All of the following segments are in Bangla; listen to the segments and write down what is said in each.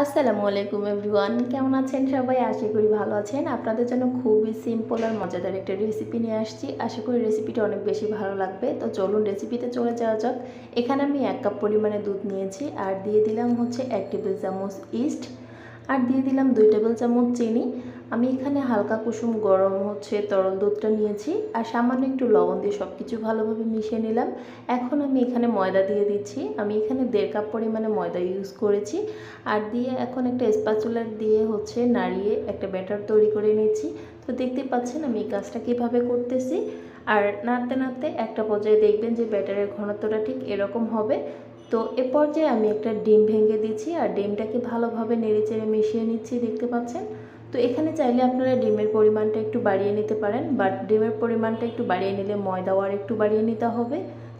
আসসালামু আলাইকুম এভরিওয়ান, কেমন আছেন সবাই? আশা করি ভালো আছেন। আপনাদের জন্য খুবই সিম্পল আর মজাদার একটা রেসিপি নিয়ে আসছি। আশা করি রেসিপিটা অনেক বেশি ভালো লাগবে। তো চলুন রেসিপিতে চলে যাওয়া যাক। এখানে আমি এক কাপ পরিমাণে দুধ নিয়েছি আর দিয়ে দিলাম হচ্ছে এক টেবিল চামচ ইস্ট আর দিয়ে দিলাম দুই টেবিল চামচ চিনি। আমি এখানে হালকা কুসুম, গরম হচ্ছে, তরল দুধটা নিয়েছি আর সামান্য একটু লবণ দিয়ে সব কিছু ভালোভাবে মিশিয়ে নিলাম। এখন আমি এখানে ময়দা দিয়ে দিচ্ছি। আমি এখানে দেড় কাপ পরিমাণে ময়দা ইউজ করেছি আর দিয়ে এখন একটা স্পাচুলার দিয়ে হচ্ছে নাড়িয়ে একটা ব্যাটার তৈরি করে নিয়েছি। তো দেখতে পাচ্ছেন আমি এই কাজটা কীভাবে করতেছি। আর নাড়তে নাড়তে একটা পর্যায়ে দেখবেন যে ব্যাটারের ঘনত্বটা ঠিক এরকম হবে। তো এ পর্যায়ে আমি একটা ডিম ভেঙে দিচ্ছি আর ডিমটাকে ভালোভাবে নেড়ে চেড়ে মিশিয়ে নিচ্ছি, দেখতে পাচ্ছেন? তো এখানে চাইলে আপনারা ডিমের পরিমাণটা একটু বাড়িয়ে নিতে পারেন বাট ডিমের পরিমাণটা একটু বাড়িয়ে নিলে ময়দাও আর একটু বাড়িয়ে নিতে হবে।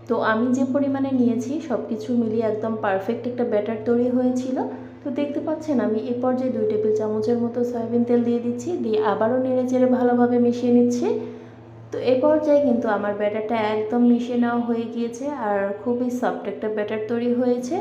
তো আমি যে পরিমাণে নিয়েছি সব কিছু মিলিয়ে একদম পারফেক্ট একটা ব্যাটার তৈরি হয়েছিল। তো দেখতে পাচ্ছেন, আমি এ পর্যায়ে দুই টেবিল চামচের মতো সয়াবিন তেল দিয়ে দিচ্ছি, দিয়ে আবারও নেড়ে চেড়ে ভালোভাবে মিশিয়ে নিচ্ছি। তো এ পর্যায়ে কিন্তু আমার ব্যাটারটা একদম মিশিয়ে নেওয়া হয়ে গিয়েছে, আর খুবই সফট একটা ব্যাটার তৈরি হয়েছে।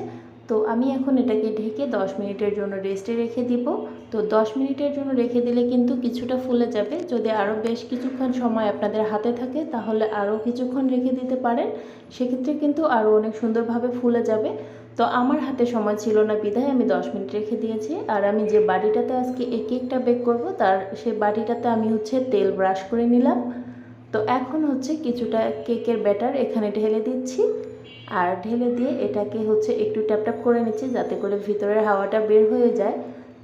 তো আমি এখন এটাকে ঢেকে 10 মিনিটের জন্য রেস্টে রেখে দিব। তো 10 মিনিটের জন্য রেখে দিলে কিন্তু কিছুটা ফুলে যাবে। যদি আরও বেশ কিছুক্ষণ সময় আপনাদের হাতে থাকে, তাহলে আরও কিছুক্ষণ রেখে দিতে পারেন। সেক্ষেত্রে কিন্তু আরও অনেক সুন্দরভাবে ফুলে যাবে। তো আমার হাতে সময় ছিল না বিধায় আমি 10 মিনিট রেখে দিয়েছি। আর আমি যে বাটিটাতে আজকে এই কেকটা বেক করব, তার সেই বাটিটাতে আমি হচ্ছে তেল ব্রাশ করে নিলাম। তো এখন হচ্ছে কিছুটা কেকের ব্যাটার এখানে ঢেলে দিচ্ছি। আর ঢেলে দিয়ে এটাকে হচ্ছে একটু ট্যাপ ট্যাপ করে নিচ্ছি যাতে করে ভিতরের হাওয়াটা বের হয়ে যায়।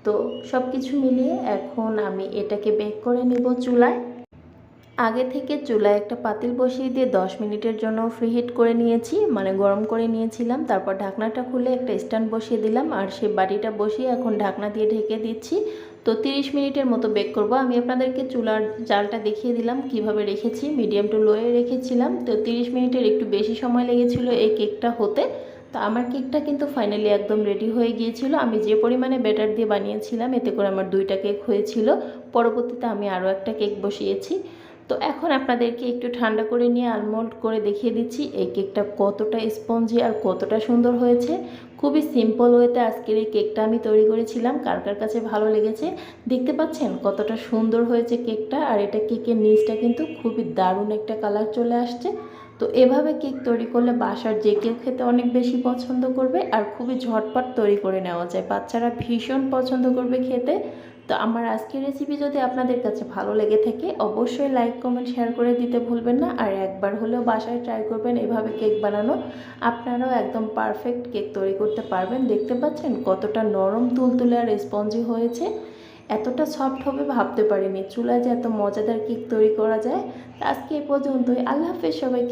তো সব কিছু মিলিয়ে এখন আমি এটাকে বেক করে নেব চুলায়। আগে থেকে চুলায় একটা পাতিল বসিয়ে দিয়ে 10 মিনিটের জন্য ফ্রি হিট করে নিয়েছি মানে গরম করে নিয়েছিলাম। তারপর ঢাকনাটা খুলে একটা স্ট্যান্ড বসিয়ে দিলাম আর সেই বাটিটা বসিয়ে এখন ঢাকনা দিয়ে ঢেকে দিচ্ছি। তো 30 মিনিটের মতো বেক করব। আমি আপনাদেরকে চুলার জালটা দেখিয়ে দিলাম, কীভাবে রেখেছি। মিডিয়াম টু লোয়ে রেখেছিলাম। তো 30 মিনিটের একটু বেশি সময় লেগেছিল এই কেকটা হতে। তো আমার কেকটা কিন্তু ফাইনালি একদম রেডি হয়ে গিয়েছিল। আমি যে পরিমাণে ব্যাটার দিয়ে বানিয়েছিলাম, এতে করে আমার দুইটা কেক হয়েছিল। পরবর্তীতে আমি আরও একটা কেক বসিয়েছি। তো এখন আপনাদেরকে একটু ঠান্ডা করে নিয়ে আলমোল্ড করে দেখিয়ে দিচ্ছি, এই কেকটা কতটা স্পঞ্জি আর কতটা সুন্দর হয়েছে। খুবই সিম্পল ওয়েতে আজকের এই কেকটা আমি তৈরি করেছিলাম। কার কার কাছে ভালো লেগেছে দেখতে পাচ্ছেন? কতটা সুন্দর হয়েছে কেকটা। আর এটা কেকের নিচটা কিন্তু খুবই দারুণ একটা কালার চলে আসছে। তো এভাবে কেক তৈরি করলে বাসার যে কেউ খেতে অনেক বেশি পছন্দ করবে আর খুবই ঝটপট তৈরি করে নেওয়া যায়। বাচ্চারা ভীষণ পছন্দ করবে খেতে। তো আমার আজকের রেসিপি যদি আপনাদের কাছে ভালো লেগে থাকে, অবশ্যই লাইক কমেন্ট শেয়ার করে দিতে ভুলবেন না। আর একবার হলেও বাসায় ট্রাই করবেন এভাবে কেক বানানো। আপনারাও একদম পারফেক্ট কেক তৈরি করতে পারবেন। দেখতে পাচ্ছেন কতটা নরম, তুলতুলে আর স্পঞ্জি হয়েছে। এতটা সফট হবে ভাবতে পারিনি। চুলায় যে এত মজাদার কেক তৈরি করা যায় আজকে এ পর্যন্তই। আল্লাহ হাফেজ সবাইকে।